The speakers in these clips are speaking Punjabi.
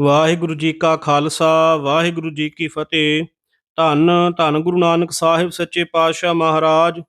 ਵਾਹਿਗੁਰੂ ਜੀ ਕਾ ਖਾਲਸਾ, ਵਾਹਿਗੁਰੂ ਜੀ ਕੀ ਫਤਿਹ। ਧੰਨ ਧੰਨ ਗੁਰੂ ਨਾਨਕ ਸਾਹਿਬ ਸੱਚੇ ਪਾਤਸ਼ਾਹ ਮਹਾਰਾਜ,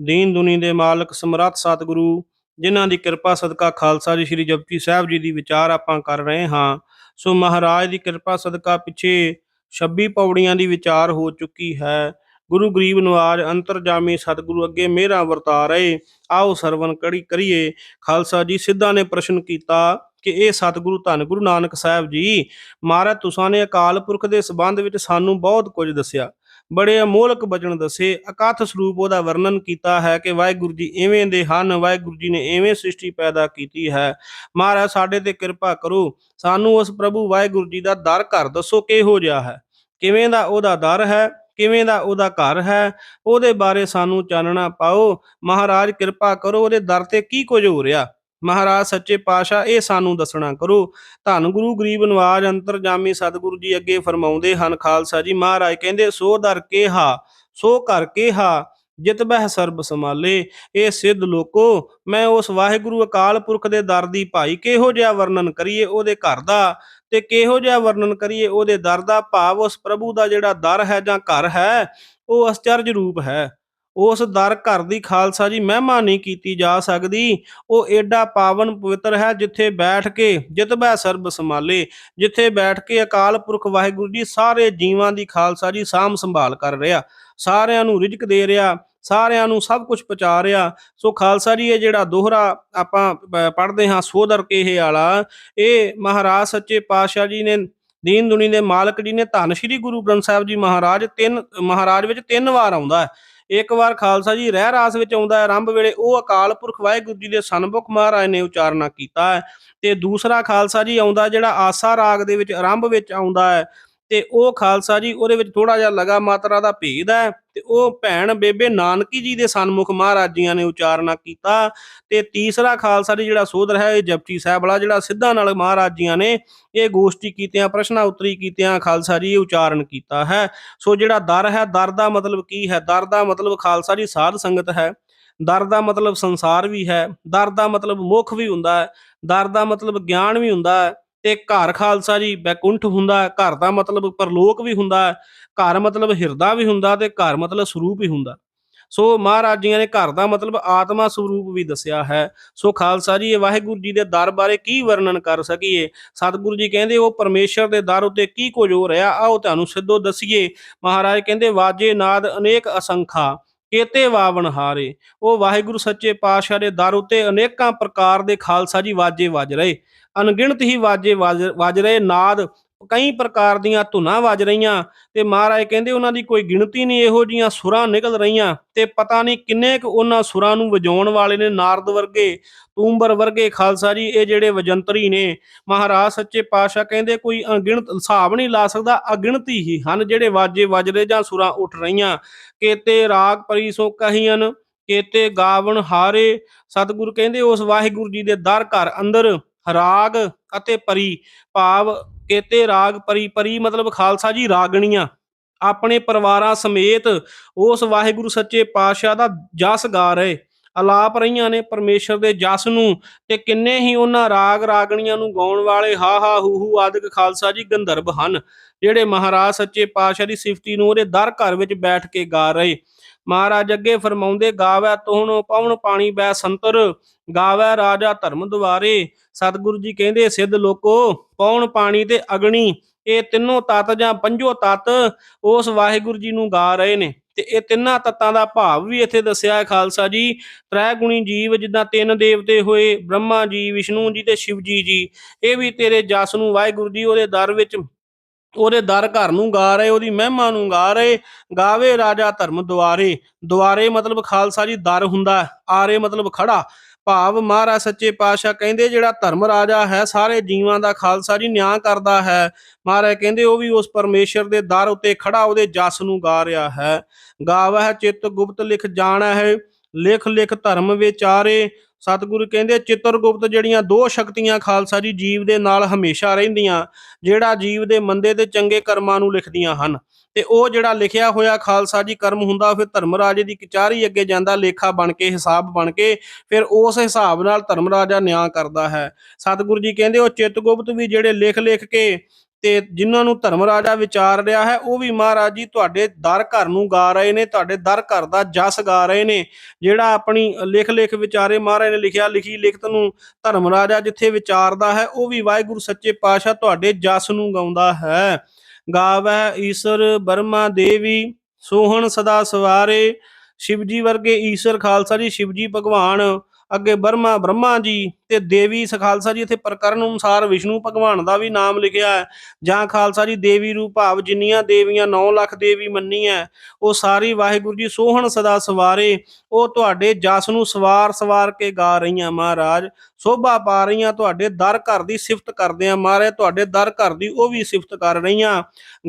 ਦੀਨ ਦੁਨੀ ਦੇ ਮਾਲਕ ਸਮਰੱਥ ਸਤਿਗੁਰੂ, ਜਿਨ੍ਹਾਂ ਦੀ ਕਿਰਪਾ ਸਦਕਾ ਖਾਲਸਾ ਜੀ ਸ੍ਰੀ ਜਪਜੀ ਸਾਹਿਬ ਜੀ ਦੀ ਵਿਚਾਰ ਆਪਾਂ ਕਰ ਰਹੇ ਹਾਂ। ਸੋ ਮਹਾਰਾਜ ਦੀ ਕਿਰਪਾ ਸਦਕਾ ਪਿੱਛੇ 26 ਪੌੜੀਆਂ ਦੀ ਵਿਚਾਰ ਹੋ ਚੁੱਕੀ ਹੈ। ਗੁਰੂ ਗਰੀਬ ਨਵਾਜ ਅੰਤਰਜਾਮੀ ਸਤਿਗੁਰੂ ਅੱਗੇ ਮਿਹਰਾਂ ਵਰਤਾ ਰਹੇ। ਆਓ ਸਰਵਨ ਕੜੀ ਕਰੀਏ। ਖਾਲਸਾ ਜੀ ਸਿੱਧਾ ਨੇ ਪ੍ਰਸ਼ਨ ਕੀਤਾ ਕਿ ਇਹ ਸਤਿਗੁਰੂ ਧੰਨ ਗੁਰੂ ਨਾਨਕ ਸਾਹਿਬ ਜੀ, ਮਹਾਰਾਜ ਤੁਸਾਂ ਨੇ ਅਕਾਲ ਪੁਰਖ ਦੇ ਸਬੰਧ ਵਿੱਚ ਸਾਨੂੰ ਬਹੁਤ ਕੁਝ ਦੱਸਿਆ। ਬੜੇ ਅਮੋਲਕ ਬਚਨ ਦੱਸੇ, ਅਕਥ ਸਰੂਪ ਉਹਦਾ ਵਰਣਨ ਕੀਤਾ ਹੈ ਕਿ ਵਾਹਿਗੁਰੂ ਜੀ ਇਵੇਂ ਦੇ ਹਨ, ਵਾਹਿਗੁਰੂ ਜੀ ਨੇ ਇਵੇਂ ਸ੍ਰਿਸ਼ਟੀ ਪੈਦਾ ਕੀਤੀ ਹੈ। ਮਹਾਰਾਜ ਸਾਡੇ ਤੇ ਕਿਰਪਾ ਕਰੋ, ਸਾਨੂੰ ਉਸ ਪ੍ਰਭੂ ਵਾਹਿਗੁਰੂ ਜੀ ਦਾ ਦਰ ਘਰ ਦੱਸੋ ਕਿਹੋ ਜਿਹਾ ਹੈ। ਕਿਵੇਂ ਦਾ ਉਹਦਾ ਦਰ ਹੈ, ਕਿਵੇਂ ਦਾ ਉਹਦਾ ਘਰ ਹੈ, ਉਹਦੇ ਬਾਰੇ ਸਾਨੂੰ ਚਾਨਣਾ ਪਾਓ। ਮਹਾਰਾਜ ਕਿਰਪਾ ਕਰੋ, ਉਹਦੇ ਦਰ ਤੇ ਕੀ ਕੁਝ ਹੋ ਰਿਹਾ। ਮਹਾਰਾਜ ਸੱਚੇ ਪਾਤਸ਼ਾਹ, ਇਹ ਸਾਨੂੰ ਦੱਸਣਾ ਕਰੋ। ਧੰਨ ਗੁਰੂ ਗਰੀਬ ਨਵਾਜ, ਅੰਤਰਜਾਮੀ ਸਤਿਗੁਰੂ ਜੀ ਅੱਗੇ ਫਰਮਾਉਂਦੇ ਹਨ, ਖਾਲਸਾ ਜੀ ਮਹਾਰਾਜ ਕਹਿੰਦੇ, ਸੋ ਦਰ ਕੇਹਾ, ਸੋ ਕਰ ਕੇਹਾ, ਜਿਤ ਬਹਿ ਸਰਬ ਸਮਾਲੇ ਇਹ ਸਿੱਧ ਲੋਕੋ, ਮੈਂ ਉਸ ਵਾਹਿਗੁਰੂ ਅਕਾਲ ਪੁਰਖ ਦੇ ਦਰ ਦੀ ਭਾਈ, ਕਿਹੋ ਜਿਹਾ ਵਰਣਨ ਕਰੀਏ ਉਹਦੇ ਘਰ ਦਾ ਤੇ ਕਿਹੋ ਜਿਹਾ ਵਰਣਨ ਕਰੀਏ ਉਹਦੇ ਦਰ ਦਾ ਭਾਵ, ਉਸ ਪ੍ਰਭੂ ਦਾ ਜਿਹੜਾ ਦਰ ਹੈ ਜਾਂ ਘਰ ਹੈ, ਉਹ ਅਸਚਰਜ ਰੂਪ ਹੈ। ਉਸ ਦਰ ਘਰ ਦੀ ਖਾਲਸਾ ਜੀ ਮਹਿਮਾ ਨਹੀਂ ਕੀਤੀ ਜਾ ਸਕਦੀ। ਉਹ ਏਡਾ ਪਾਵਨ ਪਵਿੱਤਰ ਹੈ ਜਿੱਥੇ ਬੈਠ ਕੇ ਜਿਤਬੈ ਸਰਬ ਸਮਾਲੇ ਜਿੱਥੇ ਬੈਠ ਕੇ ਅਕਾਲ ਪੁਰਖ ਵਾਹਿਗੁਰੂ ਜੀ ਸਾਰੇ ਜੀਵਾਂ ਦੀ ਖਾਲਸਾ ਜੀ ਸਾਂਭ ਸੰਭਾਲ ਕਰ ਰਿਹਾ। ਸਾਰਿਆਂ ਨੂੰ ਰਿਜ਼ਕ ਦੇ ਰਿਹਾ, ਸਾਰਿਆਂ ਨੂੰ ਸਭ ਕੁਝ ਪਹੁੰਚਾ ਰਿਹਾ। ਸੋ ਖਾਲਸਾ ਜੀ, ਇਹ ਜਿਹੜਾ ਦੋਹਰਾ ਆਪਾਂ ਪੜ੍ਹਦੇ ਹਾਂ ਸੋਦਰ ਕੇਹੇ ਵਾਲਾ ਇਹ ਮਹਾਰਾਜ ਸੱਚੇ ਪਾਤਸ਼ਾਹ ਜੀ ਨੇ ਦੀਨ ਦੁਨੀ ਦੇ ਮਾਲਕ ਜੀ ਨੇ ਧੰਨ ਸ਼੍ਰੀ ਗੁਰੂ ਗ੍ਰੰਥ ਸਾਹਿਬ ਜੀ ਮਹਾਰਾਜ ਤਿੰਨ, ਮਹਾਰਾਜ ਵਿੱਚ ਤਿੰਨ ਵਾਰ ਆਉਂਦਾ ਹੈ। ਇੱਕ ਵਾਰ ਖਾਲਸਾ ਜੀ ਰਹਿ ਰਾਸ ਵਿੱਚ ਆਉਂਦਾ ਹੈ, ਆਰੰਭ ਵੇਲੇ ਉਹ ਅਕਾਲ ਪੁਰਖ ਵਾਹਿਗੁਰੂ ਜੀ ਦੇ ਸਨਮੁਖ ਮਹਾਰਾਜ ਨੇ ਉਚਾਰਨਾ ਕੀਤਾ ਹੈ ਤੇ ਦੂਸਰਾ ਖਾਲਸਾ ਜੀ ਆਉਂਦਾ ਜਿਹੜਾ ਆਸਾ ਰਾਗ ਦੇ ਵਿੱਚ ਆਰੰਭ ਵਿੱਚ ਆਉਂਦਾ ਹੈ ਤੇ ਉਹ ਖਾਲਸਾ ਜੀ ਉਹਦੇ ਵਿੱਚ ਥੋੜਾ ਜਿਹਾ ਲਗਾ ਮਾਤਰਾ ਦਾ ਭੇਦ ਹੈ ਤੇ ਉਹ ਭੈਣ ਬੇਬੇ ਨਾਨਕੀ ਜੀ ਦੇ ਸਨਮੁਖ ਮਹਾਰਾਜੀਆਂ ਨੇ ਉਚਾਰਨਾ ਕੀਤਾ ਤੇ ਤੀਸਰਾ ਖਾਲਸਾ ਜੀ ਜਿਹੜਾ ਸੋਧਰ ਹੈ ਇਹ ਜਪਜੀ ਸਾਹਿਬ ਵਾਲਾ ਜਿਹੜਾ ਸਿੱਧਾ ਨਾਲ ਮਹਾਰਾਜੀਆਂ ਨੇ ਇਹ ਗੋਸ਼ਟੀ ਕੀਤਿਆਂ, ਪ੍ਰਸ਼ਨਾ ਉੱਤਰੀ ਕੀਤਿਆਂ ਖਾਲਸਾ ਜੀ ਉਚਾਰਨ ਕੀਤਾ ਹੈ। ਸੋ ਜਿਹੜਾ ਦਰ ਹੈ, ਦਰ ਦਾ ਮਤਲਬ ਕੀ ਹੈ? ਦਰ ਦਾ ਮਤਲਬ ਖਾਲਸਾ ਜੀ ਸਾਧ ਸੰਗਤ ਹੈ। ਦਰ ਦਾ ਮਤਲਬ ਸੰਸਾਰ ਵੀ ਹੈ। ਦਰ ਦਾ ਮਤਲਬ ਮੁਖ ਵੀ ਹੁੰਦਾ ਹੈ। ਦਰ ਦਾ ਮਤਲਬ ਗਿਆਨ ਵੀ ਹੁੰਦਾ ਹੈ। ਤੇ ਘਰ ਖਾਲਸਾ ਜੀ ਬੈਕੁੰਠ ਹੁੰਦਾ, ਘਰ ਦਾ ਮਤਲਬ ਪਰਲੋਕ ਵੀ ਹੁੰਦਾ, ਘਰ ਮਤਲਬ ਹਿਰਦਾ ਵੀ ਹੁੰਦਾ ਤੇ ਘਰ ਮਤਲਬ ਸਰੂਪ ਵੀ ਹੁੰਦਾ। ਸੋ ਮਹਾਰਾਜ ਜੀਆਂ ਨੇ ਘਰ ਦਾ ਮਤਲਬ ਆਤਮਾ ਸਰੂਪ ਵੀ ਦੱਸਿਆ ਹੈ। ਸੋ ਖਾਲਸਾ ਜੀ, ਇਹ ਵਾਹਿਗੁਰੂ ਜੀ ਦੇ ਦਰ ਬਾਰੇ ਕੀ ਵਰਣਨ ਕਰ ਸਕੀਏ? ਸਤਿਗੁਰੂ ਜੀ ਕਹਿੰਦੇ, ਉਹ ਪਰਮੇਸ਼ਰ ਦੇ ਦਰ ਉਤੇ ਕੀ ਕੁਝ ਹੋ ਰਿਹਾ? ਆਓ ਤੁਹਾਨੂੰ ਸਿੱਧੋ ਦਸੀਏ। ਮਹਾਰਾਜ ਕਹਿੰਦੇ, ਵਾਜੇ ਨਾਦ ਅਨੇਕ ਅਸੰਖਾ। ਕੇਤੇ ਵਾਵਣ ਹਾਰੇ। ਉਹ ਵਾਹਿਗੁਰੂ ਸੱਚੇ ਪਾਤਸ਼ਾਹ ਦੇ ਦਰ ਉਤੇ ਅਨੇਕਾਂ ਪ੍ਰਕਾਰ ਦੇ ਖਾਲਸਾ ਜੀ ਵਾਜੇ ਵੱਜ ਰਹੇ। ਅਣਗਿਣਤ ਹੀ ਵਾਜੇ ਵੱਜ ਵੱਜ ਰਹੇ। ਨਾਦ ਕਈ ਪ੍ਰਕਾਰ ਦੀਆਂ ਧੁਨਾਂ ਵੱਜ ਰਹੀਆਂ ਤੇ ਮਹਾਰਾਜ ਕਹਿੰਦੇ ਉਹਨਾਂ ਦੀ ਕੋਈ ਗਿਣਤੀ ਨਹੀਂ, ਇਹੋ ਜੀਆਂ ਸੁਰਾਂ ਨਿਕਲ ਰਹੀਆਂ ਤੇ ਪਤਾ ਨਹੀਂ ਕਿੰਨੇ ਕੁ ਉਹਨਾਂ ਸੁਰਾਂ ਨੂੰ ਵਜਾਉਣ ਵਾਲੇ ਨੇ ਨਾਰਦ ਵਰਗੇ, ਤੂੰਬਰ ਵਰਗੇ ਖਾਲਸਾ ਜੀ, ਇਹ ਜਿਹੜੇ ਵਜੰਤਰੀ ਨੇ, ਮਹਾਰਾਜ ਸੱਚੇ ਪਾਤਸ਼ਾਹ ਕਹਿੰਦੇ ਕੋਈ ਅਣਗਿਣਤ ਹਿਸਾਬ ਨਹੀਂ ਲਾ ਸਕਦਾ, ਅਗਿਣਤੀ ਹੀ ਹਨ ਜਿਹੜੇ ਵਾਜੇ ਵੱਜ ਰਹੇ ਜਾਂ ਸੁਰਾਂ ਉੱਠ ਰਹੀਆਂ। ਕੇਤੇ ਰਾਗ ਪਰੀ ਸੋ ਕੇਤੇ ਗਾਵਣ ਹਾਰੇ, ਸਤਿਗੁਰੂ ਕਹਿੰਦੇ ਉਸ ਵਾਹਿਗੁਰੂ ਜੀ ਦੇ ਦਰ ਘਰ ਅੰਦਰ ਰਾਗ ਅਤੇ ਪਰੀ ਭਾਵ ਕੇਤੇ ਰਾਗ ਪਰੀ ਪਰੀ ਮਤਲਬ ਖਾਲਸਾ ਜੀ ਰਾਗਣੀਆਂ। ਆਪਣੇ ਪਰਿਵਾਰਾਂ ਸਮੇਤ ਉਸ ਵਾਹਿਗੁਰੂ ਸੱਚੇ ਪਾਤਸ਼ਾਹ ਦਾ ਜਸ ਗਾ ਰਹੇ। ਅਲਾਪ ਰਹੀਆਂ ਨੇ ਪਰਮੇਸ਼ਰ ਦੇ ਜਸ ਨੂੰ ਤੇ ਕਿੰਨੇ ਹੀ ਉਹਨਾਂ ਰਾਗ ਰਾਗਣੀਆਂ ਨੂੰ ਗਾਉਣ ਵਾਲੇ ਹਾ ਹਾ ਹੂ ਹੂ ਆਦਿਕ ਖਾਲਸਾ ਜੀ ਗੰਧਰਵ ਹਨ, ਜਿਹੜੇ ਮਹਾਰਾਜ ਸੱਚੇ ਪਾਤਸ਼ਾਹ ਦੀ ਸਿਫਤੀ ਨੂੰ ਉਹਦੇ ਦਰ ਘਰ ਵਿੱਚ ਬੈਠ ਕੇ ਗਾ ਰਹੇ। ਮਹਾਰਾਜ ਅੱਗੇ ਫਰਮਾਉਂਦੇ, ਗਾਵੈ ਤੋਹਣ ਪਵਨ ਪਾਣੀ ਬੈ ਸੰਤਰ, ਗਾਵੈ ਰਾਜਾ ਧਰਮ ਦੁਆਰੇ। ਸਤਿਗੁਰੂ ਜੀ ਕਹਿੰਦੇ, ਸਿੱਧ ਲੋਕੋ ਪੌਣ ਪਾਣੀ ਤੇ ਅਗਣੀ, ਇਹ ਤਿੰਨੋਂ ਤਤ ਜਾਂ ਪੰਜੋ ਤਤ ਉਸ ਵਾਹਿਗੁਰੂ ਜੀ ਨੂੰ ਗਾ ਰਹੇ ਨੇ। ਤੇ ਇਹ ਤਿੰਨਾਂ ਤਤਾਂ ਦਾ ਭਾਵ ਵੀ ਇੱਥੇ ਦੱਸਿਆ ਹੈ ਖਾਲਸਾ ਜੀ। ਤ੍ਰੈ ਗੁਣੀ ਜੀਵ ਜਿੱਦਾਂ ਤਿੰਨ ਦੇਵਤੇ ਹੋਏ, ਬ੍ਰਹਮਾ ਜੀ, ਵਿਸ਼ਨੂੰ ਜੀ ਤੇ ਸ਼ਿਵ ਜੀ ਜੀ, ਇਹ ਵੀ ਤੇਰੇ ਜਸ ਨੂੰ ਵਾਹਿਗੁਰੂ ਜੀ ਉਹਦੇ ਦਰ ਵਿੱਚ ਉਹਦੇ ਦਰ ਘਰ ਨੂੰ ਗਾ ਰਹੇ, ਉਹਦੀ ਮਹਿਮਾ ਨੂੰ ਗਾ ਰਹੇ, ਗਾਵੇ ਰਾਜਾ ਧਰਮ ਦੁਆਰੇ। ਦੁਆਰੇ ਮਤਲਬ ਖਾਲਸਾ ਜੀ ਦਰ ਹੁੰਦਾ ਆਰੇ ਮਤਲਬ ਖੜਾ। ਭਾਵ ਮਹਾਰਾਜ ਸੱਚੇ ਪਾਤਸ਼ਾਹ ਕਹਿੰਦੇ ਜਿਹੜਾ ਧਰਮ ਰਾਜਾ ਹੈ, ਸਾਰੇ ਜੀਵਾਂ ਦਾ ਖਾਲਸਾ ਜੀ ਨਿਆਂ ਕਰਦਾ ਹੈ। ਮਹਾਰਾਜ ਕਹਿੰਦੇ ਉਹ ਵੀ ਉਸ ਪਰਮੇਸ਼ਰ ਦੇ ਦਰ ਉੱਤੇ ਖੜਾ, ਉਹਦੇ ਜਸ ਨੂੰ ਗਾ ਰਿਹਾ ਹੈ। ਗਾਵਹਿ ਚਿੱਤ ਗੁਪਤ ਲਿਖ ਜਾਣਾ ਹੈ ਲਿਖ ਲਿਖ ਧਰਮ ਵਿਚਾਰੇ। ਸਤਿਗੁਰੂ ਕਹਿੰਦੇ, ਚਿੱਤਰਗੁਪਤ ਜਿਹੜੀਆਂ ਦੋ ਸ਼ਕਤੀਆਂ ਖਾਲਸਾ ਜੀ, ਜੀਵ ਦੇ ਨਾਲ ਹਮੇਸ਼ਾ ਰਹਿੰਦੀਆਂ, ਜਿਹੜਾ ਜੀਵ ਦੇ ਮੰਦੇ ਤੇ ਚੰਗੇ ਕਰਮਾਂ ਨੂੰ ਲਿਖਦੀਆਂ ਹਨ। ਤੇ ਉਹ ਜਿਹੜਾ ਲਿਖਿਆ ਹੋਇਆ ਖਾਲਸਾ ਜੀ, ਕਰਮ ਹੁੰਦਾ ਫਿਰ ਧਰਮ ਰਾਜੇ ਦੀ ਕਚਹਿਰੀ ਅੱਗੇ ਜਾਂਦਾ, ਲੇਖਾ ਬਣ ਕੇ, ਹਿਸਾਬ ਬਣ ਕੇ, ਫਿਰ ਉਸ ਹਿਸਾਬ ਨਾਲ ਧਰਮ ਰਾਜਾ ਨਿਆਂ ਕਰਦਾ ਹੈ। ਸਤਿਗੁਰੂ ਜੀ ਕਹਿੰਦੇ, ਉਹ ਚਿੱਤਗੁਪਤ ਵੀ ਜਿਹੜੇ ਲਿਖ ਲਿਖ ਕੇ ਤੇ ਜਿਨ੍ਹਾਂ ਨੂੰ ਧਰਮ ਰਾਜਾ ਵਿਚਾਰ ਰਿਹਾ ਹੈ, ਉਹ ਵੀ ਮਹਾਰਾਜ ਜੀ ਤੁਹਾਡੇ ਦਰ ਘਰ ਨੂੰ ਗਾ ਰਹੇ ਨੇ, ਤੁਹਾਡੇ ਦਰ ਘਰ ਦਾ ਜਸ ਗਾ ਰਹੇ ਨੇ। ਜਿਹੜਾ ਆਪਣੀ ਲਿਖ ਲਿਖ ਵਿਚਾਰੇ ਮਹਾਰਾਜ ਨੇ ਲਿਖਿਆ, ਲਿਖੀ ਲਿਖਤ ਨੂੰ ਧਰਮ ਰਾਜਾ ਜਿੱਥੇ ਵਿਚਾਰਦਾ ਹੈ, ਉਹ ਵੀ ਵਾਹਿਗੁਰੂ ਸੱਚੇ ਪਾਤਸ਼ਾਹ ਤੁਹਾਡੇ ਜਸ ਨੂੰ ਗਾਉਂਦਾ ਹੈ। ਗਾਵੈ ਈਸ਼ਰ ਬਰਮਾ ਦੇਵੀ, ਸੋਹਣ ਸਦਾ ਸਵਾਰੇ। ਸ਼ਿਵਜੀ ਵਰਗੇ ਈਸ਼ਰ ਖਾਲਸਾ ਜੀ ਸ਼ਿਵਜੀ ਭਗਵਾਨ ਅੱਗੇ ਬਰਮਾ ਬ੍ਰਹਮਾ ਜੀ ਤੇ ਦੇਵੀ ਸ ਖਾਲਸਾ ਜੀ ਇੱਥੇ ਪ੍ਰਕਰਨ ਅਨੁਸਾਰ ਵਿਸ਼ਨੂੰ ਭਗਵਾਨ ਦਾ ਵੀ ਨਾਮ ਲਿਖਿਆ ਹੈ। ਜਾਂ ਖਾਲਸਾ ਜੀ ਦੇਵੀ ਰੂਪ ਭਾਵ ਜਿੰਨੀਆਂ ਦੇਵੀਆਂ 9 ਲੱਖ ਦੇਵੀ ਮੰਨੀ ਹੈ, ਉਹ ਸਾਰੀ ਵਾਹਿਗੁਰੂ ਜੀ ਸੋਹਣ ਸਦਾ ਸਵਾਰੇ, ਉਹ ਤੁਹਾਡੇ ਜਸ ਨੂੰ ਸਵਾਰ ਸਵਾਰ ਕੇ ਗਾ ਰਹੀਆਂ ਮਹਾਰਾਜ। ਸੋਭਾ ਪਾ ਰਹੀਆਂ ਤੁਹਾਡੇ ਦਰ ਘਰ ਦੀ ਸਿਫਤ ਕਰਦੇ ਆ ਮਹਾਰਾਜ, ਤੁਹਾਡੇ ਦਰ ਘਰ ਦੀ ਉਹ ਵੀ ਸਿਫਤ ਕਰ ਰਹੀਆਂ।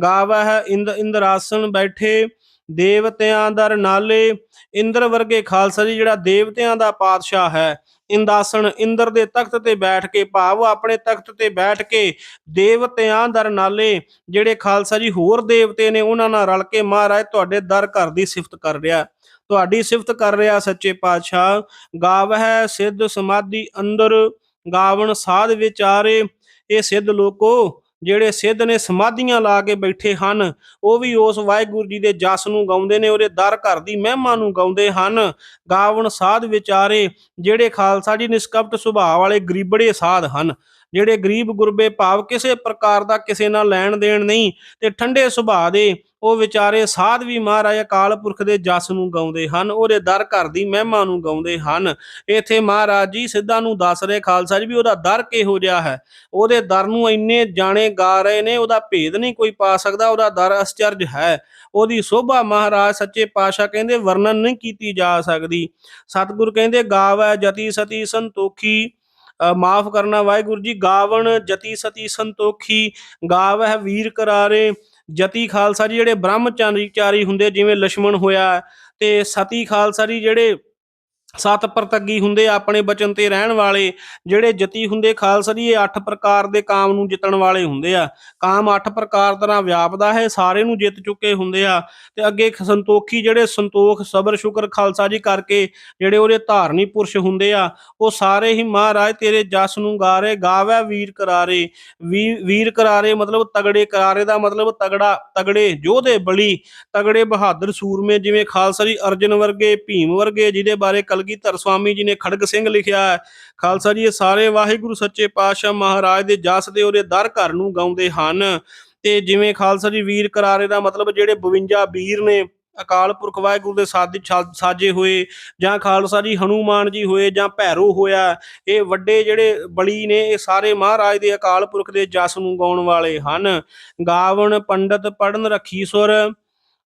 ਗਾਵਾ ਹੈ ਇੰਦ ਇੰਦਰਾਸਨ ਬੈਠੇ ਦੇਵਤਿਆਂ ਦਰ ਨਾਲੇ ਇੰਦਰ ਵਰਗੇ ਖਾਲਸਾ ਜੀ ਜਿਹੜਾ ਦੇਵਤਿਆਂ ਦਾ ਪਾਤਸ਼ਾਹ ਹੈ, ਇੰਦਾਸਣ ਇੰਦਰ ਦੇ ਤਖਤ ਤੇ ਬੈਠ ਕੇ, ਭਾਵ ਆਪਣੇ ਤਖਤ ਤੇ ਬੈਠ ਕੇ ਦੇਵਤਿਆਂ ਦਰ ਨਾਲੇ ਜਿਹੜੇ ਖਾਲਸਾ ਜੀ ਹੋਰ ਦੇਵਤੇ ਨੇ, ਉਹਨਾਂ ਨਾਲ ਰਲ ਕੇ ਮਹਾਰਾਜ ਤੁਹਾਡੇ ਦਰ ਘਰ ਦੀ ਸਿਫਤ ਕਰ ਰਿਹਾ। ਤੁਹਾਡੀ ਸਿਫਤ ਕਰ ਰਿਹਾ ਸੱਚੇ ਪਾਤਸ਼ਾਹ। ਗਾਵ ਹੈ ਸਿੱਧ ਸਮਾਧੀ ਅੰਦਰ, ਗਾਵਣ ਸਾਧ ਵਿਚਾਰੇ। ਇਹ ਸਿੱਧ ਲੋਕੋ ਜਿਹੜੇ ਸਿੱਧ ਨੇ ਸਮਾਧੀਆਂ ਲਾ ਕੇ ਬੈਠੇ ਹਨ, ਉਹ ਵੀ ਉਸ ਵਾਹਿਗੁਰੂ ਜੀ ਦੇ ਜਸ ਨੂੰ ਗਾਉਂਦੇ ਨੇ, ਉਹਦੇ ਦਰ ਘਰ ਦੀ ਮਹਿਮਾ ਨੂੰ ਗਾਉਂਦੇ ਹਨ। ਗਾਵਣ ਸਾਧ ਵਿਚਾਰੇ ਜਿਹੜੇ ਖਾਲਸਾ ਜੀ ਨਿਸ਼ਕਪਟ ਸੁਭਾਅ ਵਾਲੇ ਗਰੀਬੜੇ ਸਾਧ ਹਨ, ਜਿਹੜੇ ਗਰੀਬ ਗੁਰਬੇ ਭਾਵ ਕਿਸੇ ਪ੍ਰਕਾਰ ਦਾ ਕਿਸੇ ਨਾਲ ਲੈਣ ਦੇਣ ਨਹੀਂ ਤੇ ਠੰਡੇ ਸੁਭਾਅ ਦੇ ਉਹ ਵਿਚਾਰੇ ਸਾਧ ਮਹਾਰਾਜ ਅਕਾਲ ਪੁਰਖ ਦੇ ਜਸ ਨੂੰ ਗਾਉਂਦੇ ਹਨ, ਉਹਦੇ ਦਰ ਘਰ ਦੀ ਮਹਿਮਾ ਨੂੰ ਗਾਉਂਦੇ ਹਨ। ਇੱਥੇ ਮਹਾਰਾਜ ਜੀ ਸਿੱਧਾ ਨੂੰ ਦੱਸ ਰਹੇ ਖਾਲਸਾ ਜੀ ਵੀ ਉਹਦਾ ਦਰ ਕਿਹੋ ਜਿਹਾ ਹੈ। ਉਹਦੇ ਦਰ ਨੂੰ ਇੰਨੇ ਜਾਣੇ ਗਾ ਰਹੇ ਨੇ, ਉਹਦਾ ਭੇਦ ਨਹੀਂ ਕੋਈ ਪਾ ਸਕਦਾ, ਉਹਦਾ ਦਰ ਅਸਚਰਜ ਹੈ। ਉਹਦੀ ਸੋਭਾ ਮਹਾਰਾਜ ਸੱਚੇ ਪਾਤਸ਼ਾਹ ਕਹਿੰਦੇ ਵਰਣਨ ਨਹੀਂ ਕੀਤੀ ਜਾ ਸਕਦੀ। ਸਤਿਗੁਰ ਕਹਿੰਦੇ ਗਾਵੈ ਜਤੀ ਸਤੀ ਸੰਤੋਖੀ ਮਾਫ ਕਰਨਾ ਵਾਹਿਗੁਰੂ ਜੀ, ਗਾਵਣ ਜਤੀ ਸਤੀ ਸੰਤੋਖੀ, ਗਾਵਹਿ ਵੀਰ ਕਰਾਰੇ। ਜਤੀ ਖਾਲਸਾ ਜੀ ਜਿਹੜੇ ਬ੍ਰਹਮਚਾਰੀ ਚਾਰੀ ਹੁੰਦੇ ਜਿਵੇਂ ਲక్ష్మణ ਹੋਇਆ ਤੇ ਸਤੀ ਖਾਲਸਾ ਜੀ ਜਿਹੜੇ ਸੱਤ ਪ੍ਰਤੱਗੀ ਹੁੰਦੇ ਆਪਣੇ ਬਚਨ ਤੇ ਰਹਿਣ ਵਾਲੇ, ਜਿਹੜੇ ਜਤੀ ਹੁੰਦੇ ਖਾਲਸਾ ਅੱਠ ਪ੍ਰਕਾਰ ਦੇ ਕਾਮ ਨੂੰ ਜਿੱਤਣ ਵਾਲੇ ਹੁੰਦੇ ਆ। ਕਾਮ ਅੱਠ ਪ੍ਰਕਾਰ ਤਰ੍ਹਾਂ ਵਿਆਪਦਾ ਹੈ, ਸਾਰੇ ਨੂੰ ਜਿੱਤ ਚੁੱਕੇ ਹੁੰਦੇ ਆ। ਤੇ ਅੱਗੇ ਸੰਤੋਖੀ ਜਿਹੜੇ ਸੰਤੋਖ, ਸਬਰ, ਸ਼ੁਕਰ, ਖਾਲਸਾ ਜੀ ਕਰਕੇ ਜਿਹੜੇ ਉਹਦੇ ਧਾਰਨੀ ਪੁਰਸ਼ ਹੁੰਦੇ ਆ, ਉਹ ਸਾਰੇ ਹੀ ਮਹਾਰਾਜ ਤੇਰੇ ਜਸ ਨੂੰ ਗਾ ਰਹੇ ਗਾਵੈ ਵੀਰ ਕਰਾਰੇ। ਵੀਰ ਕਰਾਰੇ ਮਤਲਬ ਤਗੜੇ, ਕਰਾਰੇ ਦਾ ਮਤਲਬ ਤਗੜਾ, ਤਗੜੇ ਯੋਧੇ, ਬਲੀ, ਤਗੜੇ ਬਹਾਦਰ ਸੂਰਮੇ, ਜਿਵੇਂ ਖਾਲਸਾ ਜੀ ਅਰਜਨ ਵਰਗੇ, ਭੀਮ ਵਰਗੇ, ਜਿਹਦੇ ਬਾਰੇ ਕਲਗੀਧਰ ਸਵਾਮੀ ਜੀ ਨੇ ਖੜਗ ਸਿੰਘ ਲਿਖਿਆ ਹੈ, ਖਾਲਸਾ ਜੀ, ਇਹ ਸਾਰੇ ਵਾਹਿਗੁਰੂ ਸੱਚੇ ਪਾਤਸ਼ਾਹ ਮਹਾਰਾਜ ਦੇ ਜਸ ਦੇ ਉਹਦੇ ਦਰ ਘਰ ਨੂੰ ਗਾਉਂਦੇ ਹਨ। ਤੇ ਜਿਵੇਂ ਖਾਲਸਾ ਜੀ, ਵੀਰ ਕਰਾਰੇ ਦਾ ਮਤਲਬ ਜਿਹੜੇ 52 ਵੀਰ ਨੇ, ਅਕਾਲ ਪੁਰਖ ਵਾਹਿਗੁਰੂ ਦੇ ਸਾਦੀ ਸਾਜੇ ਹੋਏ, ਜਾਂ ਖਾਲਸਾ ਜੀ, ਹਨੂਮਾਨ ਜੀ ਹੋਏ, ਜਾਂ ਭੈਰੋ ਹੋਇਆ, ਇਹ ਵੱਡੇ ਜਿਹੜੇ ਬਲੀ ਨੇ, ਇਹ ਸਾਰੇ ਮਹਾਰਾਜ ਦੇ ਅਕਾਲ ਪੁਰਖ ਦੇ ਜਸ ਨੂੰ ਗਾਉਣ ਵਾਲੇ ਹਨ। ਗਾਵਣ, ਪੰਡਤ ਪੜਨ ਰੱਖੀ ਸੁਰ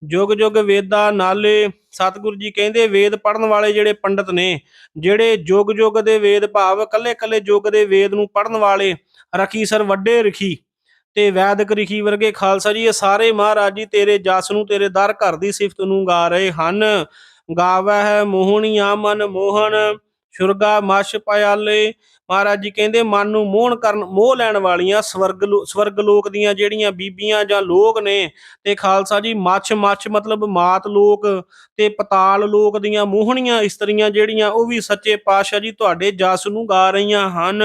ਜੁਗ ਜੁਗ ਵੇਦਾਂ ਨਾਲੇ ਸਤਿਗੁਰੂ ਜੀ ਕਹਿੰਦੇ ਵੇਦ ਪੜਨ ਵਾਲੇ ਜਿਹੜੇ ਪੰਡਤ ਨੇ, ਜਿਹੜੇ ਜੁਗ ਜੁਗ ਦੇ ਵੇਦ ਭਾਵ ਕੱਲੇ ਕੱਲੇ ਯੁੱਗ ਦੇ ਵੇਦ ਨੂੰ ਪੜਨ ਵਾਲੇ ਰਖੀ ਸਰ, ਵੱਡੇ ਰਖੀ ਤੇ ਵੈਦਿਕ ਰਖੀ ਵਰਗੇ ਖਾਲਸਾ ਜੀ, ਇਹ ਸਾਰੇ ਮਹਾਰਾਜ ਜੀ ਤੇਰੇ ਜਸ ਨੂੰ, ਤੇਰੇ ਦਰ ਘਰ ਦੀ ਸਿਫਤ ਨੂੰ ਗਾ ਰਹੇ ਹਨ। ਗਾਵੈ ਹੈ ਮੋਹਣੀਆ ਮਨ ਮੋਹਨ ਸੁਰਗਾ ਮਛ ਪਿਆਲੇ ਮਹਾਰਾਜ ਜੀ ਕਹਿੰਦੇ, ਮਨ ਨੂੰ ਮੋਹਣ ਕਰਨ, ਮੋਹ ਲੈਣ ਵਾਲੀਆਂ ਸਵਰਗ ਸਵਰਗ ਲੋਕ ਦੀਆਂ ਜਿਹੜੀਆਂ ਬੀਬੀਆਂ ਜਾਂ ਲੋਕ ਨੇ ਤੇ ਖਾਲਸਾ ਜੀ, ਮੱਛ ਮੱਛ ਮਤਲਬ ਮਾਤ ਲੋਕ ਤੇ ਪਤਾਲ ਲੋਕ ਦੀਆਂ ਮੋਹਣੀਆਂ ਇਸਤਰੀਆਂ ਜਿਹੜੀਆਂ, ਉਹ ਵੀ ਸੱਚੇ ਪਾਤਸ਼ਾਹ ਜੀ ਤੁਹਾਡੇ ਜਸ ਨੂੰ ਗਾ ਰਹੀਆਂ ਹਨ।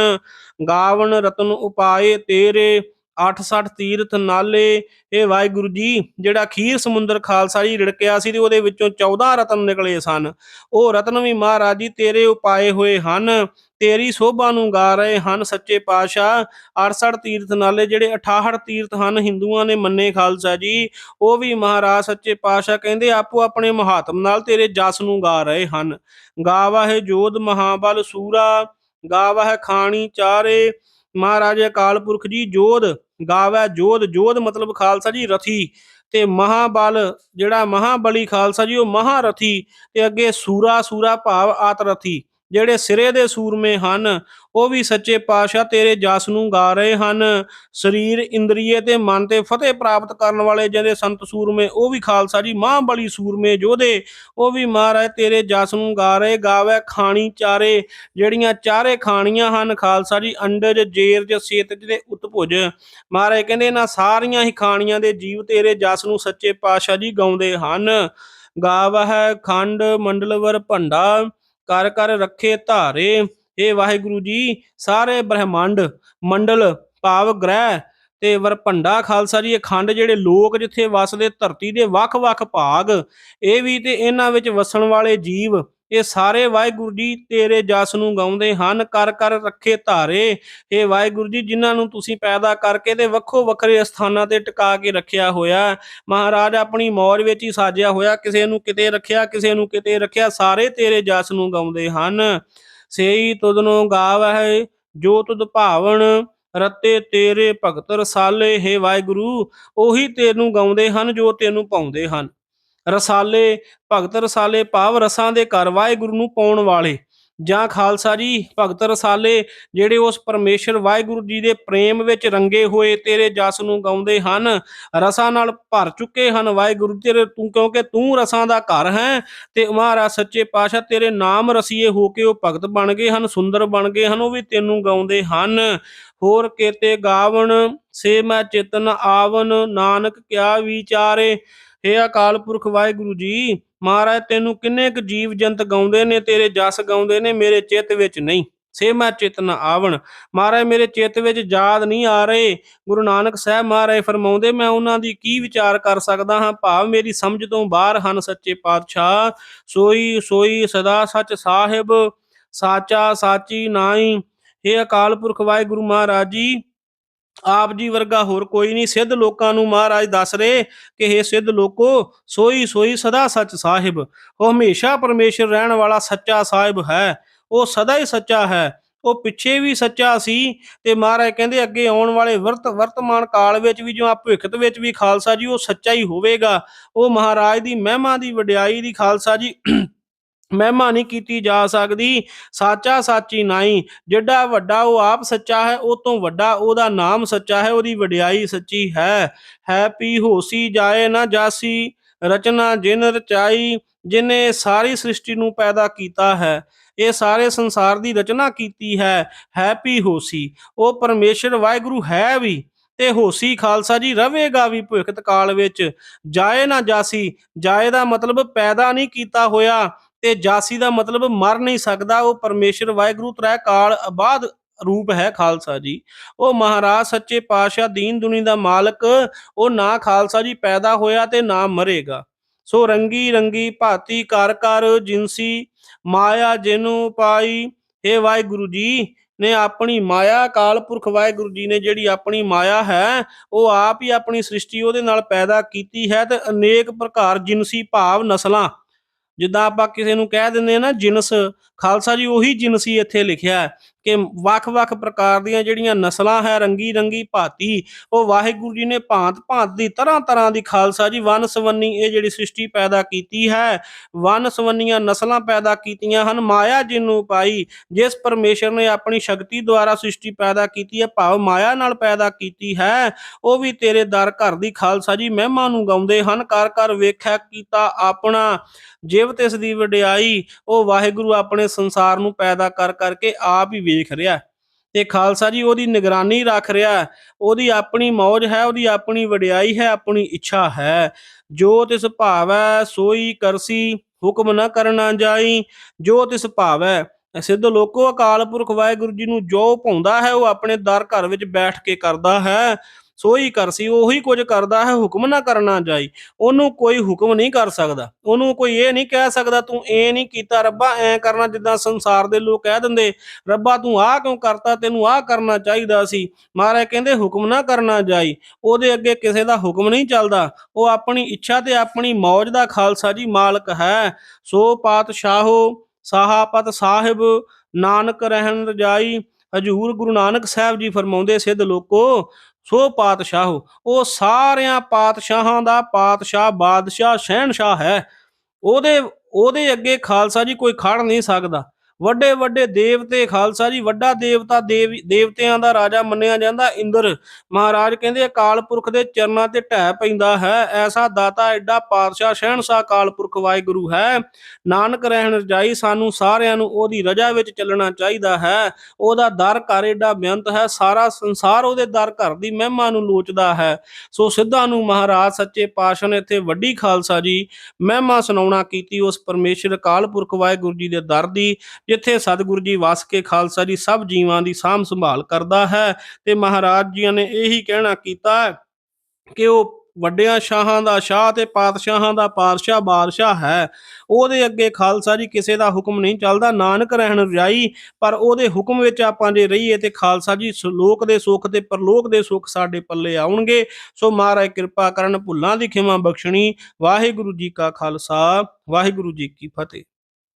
ਗਾਵਣ ਰਤਨ ਉਪਾਏ ਤੇਰੇ। 86 ਤੀਰਥ ਨਾਲੇ, ਇਹ ਵਾਹਿਗੁਰੂ ਜੀ, ਜਿਹੜਾ ਖੀਰ ਸਮੁੰਦਰ ਖਾਲਸਾ ਜੀ ਰਿੜਕਿਆ ਸੀ ਤੇ ਉਹਦੇ ਵਿੱਚੋਂ 14 ਰਤਨ ਨਿਕਲੇ ਸਨ। ਉਹ ਰਤਨ ਵੀ ਮਹਾਰਾਜ ਜੀ ਤੇਰੇ ਉਪਾਏ ਹੋਏ ਹਨ, ਤੇਰੀ ਸੋਭਾ ਨੂੰ ਗਾ ਰਹੇ ਹਨ ਸੱਚੇ ਪਾਤਸ਼ਾਹ। 68 ਤੀਰਥ ਨਾਲੇ ਜਿਹੜੇ 68 ਤੀਰਥ ਹਨ ਹਿੰਦੂਆਂ ਨੇ ਮੰਨੇ ਖਾਲਸਾ ਜੀ, ਉਹ ਵੀ ਮਹਾਰਾਜ ਸੱਚੇ ਪਾਤਸ਼ਾਹ ਕਹਿੰਦੇ ਆਪੋ ਆਪਣੇ ਮਹਾਤਮ ਨਾਲ ਤੇਰੇ ਜਸ ਨੂੰ ਗਾ ਰਹੇ ਹਨ। ਗਾਵਾ ਹੈ ਜੋਧ ਮਹਾਬਲ ਸੂਰਾ ਗਾਵਾ ਹੈ ਖਾਣੀ ਚਾਰੇ, ਮਹਾਰਾਜ ਅਕਾਲ ਪੁਰਖ ਜੀ ਜੋਧ ਗਾਵੈ ਜੋਧ ਜੋਧ ਮਤਲਬ ਖਾਲਸਾ ਜੀ, ਰਥੀ ਤੇ ਮਹਾਬਲ, ਜਿਹੜਾ ਮਹਾਬਲੀ ਖਾਲਸਾ ਜੀ, ਉਹ ਮਹਾਰਥੀ ਤੇ ਅੱਗੇ ਸੂਰਾ ਸੂਰਾ ਭਾਵ ਆਤਰਥੀ। ਜਿਹੜੇ ਸਿਰੇ ਦੇ ਸੂਰਮੇ ਹਨ, ਉਹ ਵੀ ਸੱਚੇ ਪਾਤਸ਼ਾਹ ਤੇਰੇ ਜਸ ਨੂੰ ਗਾ ਰਹੇ ਹਨ। ਸਰੀਰ, ਇੰਦਰੀਏ ਤੇ ਮਨ ਤੇ ਫਤਿਹ ਪ੍ਰਾਪਤ ਕਰਨ ਵਾਲੇ ਜਿਹੜੇ ਸੰਤ ਸੂਰਮੇ, ਉਹ ਵੀ ਖਾਲਸਾ ਜੀ ਮਾਂ ਬਲੀ ਸੂਰਮੇ ਯੋਧੇ, ਉਹ ਵੀ ਮਹਾਰਾਜ ਤੇਰੇ ਜਸ ਨੂੰ ਗਾ ਰਹੇ, ਗਾਵੇ ਖਾਣੀ ਚਾਰੇ, ਜਿਹੜੀਆਂ ਚਾਰੇ ਖਾਣੀਆਂ ਹਨ, ਖਾਲਸਾ ਜੀ, ਅੰਡਜ, ਜੇਰਜ, ਸੇਤਜ ਤੇ ਉਤਭੁਜ। ਮਹਾਰਾਜ ਕਹਿੰਦੇ ਇਹਨਾਂ ਸਾਰੀਆਂ ਹੀ ਖਾਣੀਆਂ ਦੇ ਜੀਵ ਤੇਰੇ ਜਸ ਨੂੰ ਸੱਚੇ ਪਾਤਸ਼ਾਹ ਜੀ ਗਾਉਂਦੇ ਹਨ। ਗਾਵਹਿ ਖੰਡ ਮੰਡਲਵਰ ਭੰਡਾ ਕਰ ਕਰ ਰੱਖੇ ਧਾਰੇ। ਏ ਵਾਹਿਗੁਰੂ ਜੀ, ਸਾਰੇ ਬ੍ਰਹਿਮੰਡ, ਮੰਡਲ, ਭਾਵ ਗ੍ਰਹਿ ਤੇ ਵਰਪੰਡਾ ਖਾਲਸਾ ਜੀ ਅਖੰਡ ਜਿਹੜੇ ਲੋਕ ਜਿੱਥੇ ਵਸਦੇ, ਧਰਤੀ ਦੇ ਵੱਖ-ਵੱਖ ਭਾਗ, ਇਹ ਵੀ ਤੇ ਇਹਨਾਂ ਵਿੱਚ ਵਸਣ ਵਾਲੇ ਜੀਵ ਇਹ ਸਾਰੇ ਵਾਹਿਗੁਰੂ ਜੀ ਤੇਰੇ ਜਸ ਨੂੰ ਗਾਉਂਦੇ ਹਨ, ਕਰ ਕਰ ਰੱਖੇ ਧਾਰੇ। ਇਹ ਵਾਹਿਗੁਰੂ ਜੀ, ਜਿਨ੍ਹਾਂ ਨੂੰ ਤੁਸੀਂ ਪੈਦਾ ਕਰਕੇ ਤੇ ਵੱਖੋ ਵੱਖਰੇ ਸਥਾਨਾਂ ਤੇ ਟਿਕਾ ਕੇ ਰੱਖਿਆ ਹੋਇਆ ਮਹਾਰਾਜ, ਆਪਣੀ ਮੌਜ ਵਿੱਚ ਹੀ ਸਾਜਿਆ ਹੋਇਆ, ਕਿਸੇ ਨੂੰ ਕਿਤੇ ਰੱਖਿਆ, ਕਿਸੇ ਨੂੰ ਕਿਤੇ ਰੱਖਿਆ, ਸਾਰੇ ਤੇਰੇ ਜਸ ਨੂੰ ਗਾਉਂਦੇ ਹਨ। ਸੇਈ ਤੁਧਨੋਂ ਗਾਵਹਿ, ਜੋ ਤੁਧ ਭਾਵਣ, ਰਤੇ ਤੇਰੇ ਭਗਤ ਰਸਾਲੇ ਹੈ ਵਾਹਿਗੁਰੂ, ਉਹੀ ਤੈਨੂੰ ਗਾਉਂਦੇ ਹਨ, ਜੋ ਤੈਨੂੰ ਪਾਉਂਦੇ ਹਨ। ਰਸਾਲੇ, ਭਗਤ ਰਸਾਲੇ, ਭਾਵ ਰਸਾਂ ਦੇ ਘਰ ਵਾਹਿਗੁਰੂ ਨੂੰ ਪਾਉਣ ਵਾਲੇ। ਜਾਂ ਖਾਲਸਾ ਜੀ, ਭਗਤ ਰਸਾਲੇ, ਜਿਹੜੇ ਉਸ ਪਰਮੇਸ਼ਰ ਵਾਹਿਗੁਰੂ ਜੀ ਦੇ ਪ੍ਰੇਮ ਵਿੱਚ ਰੰਗੇ ਹੋਏ ਤੇਰੇ ਜਸ ਨੂੰ ਗਾਉਂਦੇ ਹਨ, ਰਸਾਂ ਨਾਲ ਭਰ ਚੁੱਕੇ ਹਨ। ਵਾਹਿਗੁਰੂ ਤੇਰੇ, ਤੂੰ ਕਿਉਂਕਿ ਤੂੰ ਰਸਾਂ ਦਾ ਘਰ ਹੈ ਤੇ ਮਹਾਰਾਜ ਸੱਚੇ ਪਾਤਸ਼ਾਹ ਤੇਰੇ ਨਾਮ ਰਸੀਏ ਹੋ ਕੇ ਉਹ ਭਗਤ ਬਣ ਗਏ ਹਨ, ਸੁੰਦਰ ਬਣ ਗਏ ਹਨ, ਉਹ ਵੀ ਤੈਨੂੰ ਗਾਉਂਦੇ ਹਨ। ਹੋਰ ਕੇਤੇ ਗਾਵਣ, ਸੇ ਮੈਂ ਚਿਤਨ ਆਵਨ ਨਾਨਕ ਕਿਆ ਵਿਚਾਰੇ ਹੇ ਅਕਾਲ ਪੁਰਖ ਵਾਹਿਗੁਰੂ ਜੀ, ਮਹਾਰਾਜ, ਤੈਨੂੰ ਕਿੰਨੇ ਕੁ ਜੀਵ ਜੰਤ ਗਾਉਂਦੇ ਨੇ, ਤੇਰੇ ਜਸ ਗਾਉਂਦੇ ਨੇ, ਮੇਰੇ ਚਿੱਤ ਵਿੱਚ ਨਹੀਂ। ਸੇ ਮੈਂ ਚਿਤ ਨ ਆਵਣ। ਮਹਾਰਾਜ, ਮੇਰੇ ਚਿੱਤ ਵਿੱਚ ਯਾਦ ਨਹੀਂ ਆ ਰਹੇ। ਗੁਰੂ ਨਾਨਕ ਸਾਹਿਬ ਮਹਾਰਾਜ ਫਰਮਾਉਂਦੇ, ਮੈਂ ਉਹਨਾਂ ਦੀ ਕੀ ਵਿਚਾਰ ਕਰ ਸਕਦਾ ਹਾਂ? ਭਾਵ ਮੇਰੀ ਸਮਝ ਤੋਂ ਬਾਹਰ ਹਨ ਸੱਚੇ ਪਾਤਸ਼ਾਹ। ਸੋਈ ਸੋਈ ਸਦਾ ਸੱਚ ਸਾਹਿਬ, ਸਾਚਾ ਸਾਚੀ ਨਾਈ ਇਹ ਅਕਾਲ ਪੁਰਖ ਵਾਹਿਗੁਰੂ ਮਹਾਰਾਜ ਜੀ ਆਪ ਜੀ ਵਰਗਾ ਹੋਰ ਕੋਈ ਨਹੀਂ। ਸਿੱਧ ਲੋਕਾਂ ਨੂੰ ਮਹਾਰਾਜ ਦੱਸ ਰਹੇ ਕਿ ਇਹ ਸਿੱਧ ਲੋਕੋ, ਸੋਈ ਸੋਈ ਸਦਾ ਸੱਚ ਸਾਹਿਬ। ਉਹ ਹਮੇਸ਼ਾ ਪਰਮੇਸ਼ਰ ਰਹਿਣ ਵਾਲਾ ਸੱਚਾ ਸਾਹਿਬ ਹੈ। ਉਹ ਸਦਾ ਹੀ ਸੱਚਾ ਹੈ। ਉਹ ਪਿੱਛੇ ਵੀ ਸੱਚਾ ਸੀ ਤੇ ਮਹਾਰਾਜ ਕਹਿੰਦੇ ਅੱਗੇ ਆਉਣ ਵਾਲੇ ਵਰਤ, ਵਰਤਮਾਨ ਕਾਲ ਵਿੱਚ ਵੀ ਜੋ ਆ ਭਵਿੱਖਤ ਵਿੱਚ ਵੀ ਖਾਲਸਾ ਜੀ, ਉਹ ਸੱਚਾ ਹੀ ਹੋਵੇਗਾ। ਉਹ ਮਹਾਰਾਜ ਦੀ ਮਹਿਮਾ ਦੀ ਵਡਿਆਈ ਦੀ ਖਾਲਸਾ ਜੀ ਮਹਿਮਾ ਨਹੀਂ ਕੀਤੀ ਜਾ ਸਕਦੀ। ਸਾਚਾ ਸਾਚੀ ਨਾਈ, ਜਿਹੜਾ ਵੱਡਾ ਉਹ ਆਪ ਸੱਚਾ ਹੈ, ਉਹ ਤੋਂ ਵੱਡਾ ਉਹਦਾ ਨਾਮ ਸੱਚਾ ਹੈ, ਉਹਦੀ ਵਡਿਆਈ ਸੱਚੀ ਹੈ। ਹੈ ਪੀ ਹੋਸੀ ਜਾਏ ਨਾ ਜਾਸੀ, ਰਚਨਾ ਜਿਨ ਰਚਾਈ, ਜਿਨੇ ਸਾਰੀ ਸ੍ਰਿਸ਼ਟੀ ਨੂੰ ਪੈਦਾ ਕੀਤਾ ਹੈ, ਇਹ ਸਾਰੇ ਸੰਸਾਰ ਦੀ ਰਚਨਾ ਕੀਤੀ ਹੈ। ਹੈਪੀ ਹੋਸੀ, ਉਹ ਪਰਮੇਸ਼ਰ ਵਾਹਿਗੁਰੂ ਹੈ ਵੀ, ਤੇ ਹੋਸੀ ਖਾਲਸਾ ਜੀ ਰਵੇਗਾ ਵੀ ਭਵਿੱਖਤ ਕਾਲ ਵਿੱਚ। ਜਾਏ ਨਾ ਜਾਸੀ, ਜਾਏ ਦਾ ਮਤਲਬ ਪੈਦਾ ਨਹੀਂ ਕੀਤਾ ਹੋਇਆ ਤੇ ਜਾਸੀ ਦਾ ਮਤਲਬ ਮਰ ਨਹੀਂ ਸਕਦਾ, ਉਹ ਪਰਮੇਸ਼ਰ ਵਾਹਿਗੁਰੂ ਤ੍ਰੈ ਕਾਲ ਆਬਾਦ ਰੂਪ ਹੈ ਖਾਲਸਾ ਜੀ। ਉਹ ਮਹਾਰਾਜ ਸੱਚੇ ਪਾਤਸ਼ਾਹ ਦੀਨ ਦੁਨੀ ਦਾ ਮਾਲਕ, ਉਹ ਨਾ ਖਾਲਸਾ ਜੀ ਪੈਦਾ ਹੋਇਆ ਤੇ ਨਾ ਮਰੇਗਾ। ਸੋ ਰੰਗੀ ਰੰਗੀ ਭਾਤੀ ਕਰ ਕਰ ਜਿਨਸੀ ਮਾਇਆ ਜਿਨੂੰ ਪਾਈ हे ਵਾਹਿਗੁਰੂ ਜੀ ਨੇ ਆਪਣੀ ਮਾਇਆ, ਕਾਲ ਪੁਰਖ ਵਾਹਿਗੁਰੂ ਜੀ ਨੇ ਜਿਹੜੀ ਆਪਣੀ ਮਾਇਆ ਹੈ, ਉਹ ਆਪ ਹੀ ਆਪਣੀ ਸ੍ਰਿਸ਼ਟੀ ਉਹਦੇ ਨਾਲ ਪੈਦਾ ਕੀਤੀ ਹੈ ਤੇ ਅਨੇਕ ਪ੍ਰਕਾਰ ਜਿਨਸੀ ਭਾਵ ਨਸਲਾਂ ਜਿੱਦਾਂ ਆਪਾਂ ਕਿਸੇ ਨੂੰ ਕਹਿ ਦਿੰਦੇ ਆ ਨਾ ਜਿਨਸ, ਖਾਲਸਾ ਜੀ ਉਹੀ ਜਿਨਸੀ ਇੱਥੇ ਲਿਖਿਆ ਕਿ ਵੱਖ-ਵੱਖ ਪ੍ਰਕਾਰ ਦੀਆਂ ਜਿਹੜੀਆਂ ਨਸਲਾਂ ਹੈ ਰੰਗੀ ਰੰਗੀ ਭਾਤੀ, ਉਹ ਵਾਹਿਗੁਰੂ ਜੀ ਨੇ ਭਾਂਤ ਭਾਂਤ ਦੀ ਤਰ੍ਹਾਂ ਤਰ੍ਹਾਂ ਦੀ ਖਾਲਸਾ ਜੀ ਵਨ ਇਹ ਜਿਹੜੀ ਸ੍ਰਿਸ਼ਟੀ ਪੈਦਾ ਕੀਤੀ ਹੈ ਵਨ ਨਸਲਾਂ ਪੈਦਾ ਕੀਤੀਆਂ ਹਨ, ਮਾਇਆ ਜਿਹਨੂੰ ਪਾਈ, ਜਿਸ ਪਰਮੇਸ਼ਰ ਨੇ ਆਪਣੀ ਸ਼ਕਤੀ ਦੁਆਰਾ ਸ੍ਰਿਸ਼ਟੀ ਪੈਦਾ ਕੀਤੀ ਹੈ, ਭਾਵ ਮਾਇਆ ਨਾਲ ਪੈਦਾ ਕੀਤੀ ਹੈ, ਉਹ ਵੀ ਤੇਰੇ ਦਰ ਘਰ ਦੀ ਖਾਲਸਾ ਜੀ ਮਹਿਮਾ ਨੂੰ ਗਾਉਂਦੇ ਹਨ ਕਰ ਕਰ ਵੇਖਿਆ ਕੀਤਾ ਆਪਣਾ, ਜੇ ਜਿਵ ਤਿਸ ਦੀ ਵਡਿਆਈ ਉਹ ਵਾਹਿਗੁਰੂ ਆਪਣੇ ਸੰਸਾਰ ਨੂੰ ਪੈਦਾ ਕਰ ਕਰਕੇ ਆਪ ਹੀ ਵੇਖ ਰਿਹਾ ਹੈ। ਤੇ ਖਾਲਸਾ ਜੀ ਉਹਦੀ ਨਿਗਰਾਨੀ ਰੱਖ ਰਿਹਾ ਉਹਦੀ ਆਪਣੀ ਮੌਜ ਹੈ, ਉਹਦੀ ਆਪਣੀ ਵਡਿਆਈ ਹੈ, ਆਪਣੀ ਇੱਛਾ ਹੈ। ਜੋ ਤਿਸ ਭਾਵੈ ਸੋਈ ਕਰਸੀ, ਹੁਕਮ ਨਾ ਕਰਨਾ ਜਾਈ। ਜੋ ਤਿਸ ਭਾਵੈ ਸਿੱਧ ਲੋਕੋ ਅਕਾਲ ਪੁਰਖ ਵਾਹਿਗੁਰੂ ਜੀ ਨੂੰ ਜੋ ਪਾਉਂਦਾ ਹੈ, ਉਹ ਆਪਣੇ ਦਰ ਘਰ ਵਿੱਚ ਬੈਠ ਕੇ ਕਰਦਾ ਹੈ। ਸੋਈ ਕਰਸੀ ਉਹੀ ਕੁਝ ਕਰਦਾ ਹੈ, ਹੁਕਮ ਨਾ ਕਰਨਾ ਜਾਈ। ਉਹਨੂੰ ਕੋਈ ਹੁਕਮ ਨਹੀਂ ਕਰ ਸਕਦਾ। ਉਹਨੂੰ ਕੋਈ ਇਹ ਨਹੀਂ ਕਹਿ ਸਕਦਾ, ਤੂੰ ਇਹ ਨਹੀਂ ਕੀਤਾ, ਰੱਬਾ, ਐ ਕਰਨਾ ਜਿੱਦਾਂ ਸੰਸਾਰ ਦੇ ਲੋਕ ਕਹਿ ਦਿੰਦੇ, ਰੱਬਾ, ਤੂੰ ਆਹ ਕਿਉਂ ਕਰਤਾ, ਤੈਨੂੰ ਆਹ ਕਰਨਾ ਚਾਹੀਦਾ ਸੀ। ਮਹਾਰਾਜ ਕਹਿੰਦੇ, ਹੁਕਮ ਨਾ ਕਰਨਾ ਜਾਈ। ਉਹਦੇ ਅੱਗੇ ਕਿਸੇ ਦਾ ਹੁਕਮ ਨਹੀਂ ਚੱਲਦਾ। ਉਹ ਆਪਣੀ ਇੱਛਾ ਤੇ ਆਪਣੀ ਮੌਜ ਦਾ ਖਾਲਸਾ ਜੀ ਮਾਲਕ ਹੈ। ਸੋ ਪਾਤਸ਼ਾਹੋ, ਸਾਹਾਪਤ ਸਾਹਿਬ, ਨਾਨਕ ਰਹਿਣ ਰਜਾਈ ਹਜੂਰ ਗੁਰੂ ਨਾਨਕ ਸਾਹਿਬ ਜੀ ਫਰਮਾਉਂਦੇ, ਸਿੱਧ ਲੋਕੋ ਸੋ ਪਾਤਸ਼ਾਹ, ਉਹ ਸਾਰਿਆਂ ਪਾਤਸ਼ਾਹਾਂ ਦਾ ਪਾਤਸ਼ਾਹ, ਬਾਦਸ਼ਾਹ ਸ਼ਹਿਨशाह ਹੈ। ਉਹਦੇ ਉਹਦੇ ਅੱਗੇ ਖਾਲਸਾ ਜੀ ਕੋਈ ਖੜ ਨਹੀਂ ਸਕਦਾ। ਵੱਡੇ ਵੱਡੇ ਦੇਵਤੇ, ਖਾਲਸਾ ਜੀ, ਵੱਡਾ ਦੇਵਤਾ, ਦੇਵ, ਦੇਵਤਿਆਂ ਦਾ ਰਾਜਾ ਮੰਨਿਆ ਜਾਂਦਾ। ਇੰਦਰ ਮਹਾਰਾਜ ਕਹਿੰਦੇ, ਅਕਾਲ ਪੁਰਖ ਦੇ ਚਰਨਾਂ ਤੇ ਢਹਿ ਪੈਂਦਾ ਹੈ। ਐਸਾ ਦਾਤਾ ਐਡਾ ਪਾਤਸ਼ਾਹ ਸ਼ਹਿਨशाह ਅਕਾਲ ਪੁਰਖ ਵਾਹਿਗੁਰੂ ਹੈ। ਨਾਨਕ ਰਹਿਣ ਰਜਾਈ ਸਾਨੂੰ ਸਾਰਿਆਂ ਨੂੰ ਉਹਦੀ ਰਜਾ ਵਿੱਚ ਚੱਲਣਾ ਚਾਹੀਦਾ ਹੈ। ਉਹਦਾ ਦਰ ਘਰ ਏਡਾ ਬੇਅੰਤ ਹੈ। ਸਾਰਾ ਸੰਸਾਰ ਉਹਦੇ ਦਰ ਘਰ ਦੀ ਮਹਿਮਾ ਨੂੰ ਲੋਚਦਾ ਹੈ। ਸੋ ਸਿੱਧਾ ਨੂੰ ਮਹਾਰਾਜ ਸੱਚੇ ਪਾਤਸ਼ਾਹ ਨੇ ਇੱਥੇ ਵੱਡੀ ਖਾਲਸਾ ਜੀ ਮਹਿਮਾ ਸੁਣਾਉਣਾ ਕੀਤੀ। ਉਸ ਪਰਮੇਸ਼ਰ ਅਕਾਲ ਪੁਰਖ ਵਾਹਿਗੁਰੂ ਜੀ ਦੇ ਦਰ ਦੀ ਜਿੱਥੇ ਸਤਿਗੁਰੂ ਜੀ ਵਸ ਕੇ ਖਾਲਸਾ ਜੀ ਸਭ ਜੀਵਾਂ ਦੀ ਸਾਂਭ ਸੰਭਾਲ ਕਰਦਾ ਹੈ ਤੇ ਮਹਾਰਾਜ ਜੀਆਂ ਨੇ ਇਹੀ ਕਹਿਣਾ ਕੀਤਾ ਕਿ ਉਹ ਵੱਡਿਆਂ ਸ਼ਾਹਾਂ ਦਾ ਸ਼ਾਹ ਤੇ ਪਾਤਸ਼ਾਹਾਂ ਦਾ ਪਾਤਸ਼ਾਹ ਬਾਦਸ਼ਾਹ ਹੈ। ਉਹਦੇ ਅੱਗੇ ਖਾਲਸਾ ਜੀ ਕਿਸੇ ਦਾ ਹੁਕਮ ਨਹੀਂ ਚੱਲਦਾ, ਨਾਨਕ ਰਹਿਣ ਰਜਾਈ, ਪਰ ਉਹਦੇ ਹੁਕਮ ਵਿੱਚ ਆਪਾਂ ਜੇ ਰਹੀਏ ਤੇ ਖਾਲਸਾ ਜੀ ਲੋਕ ਦੇ ਸੁੱਖ ਤੇ ਪਰਲੋਕ ਦੇ ਸੁੱਖ ਸਾਡੇ ਪੱਲੇ ਆਉਣਗੇ। ਸੋ ਮਹਾਰਾਜ ਕਿਰਪਾ ਕਰਨ, ਭੁੱਲਾਂ ਦੀ ਖਿਮਾ ਬਖਸ਼ਣੀ। ਵਾਹਿਗੁਰੂ ਜੀ ਕਾ ਖਾਲਸਾ, ਵਾਹਿਗੁਰੂ ਜੀ ਕੀ ਫਤਿਹ।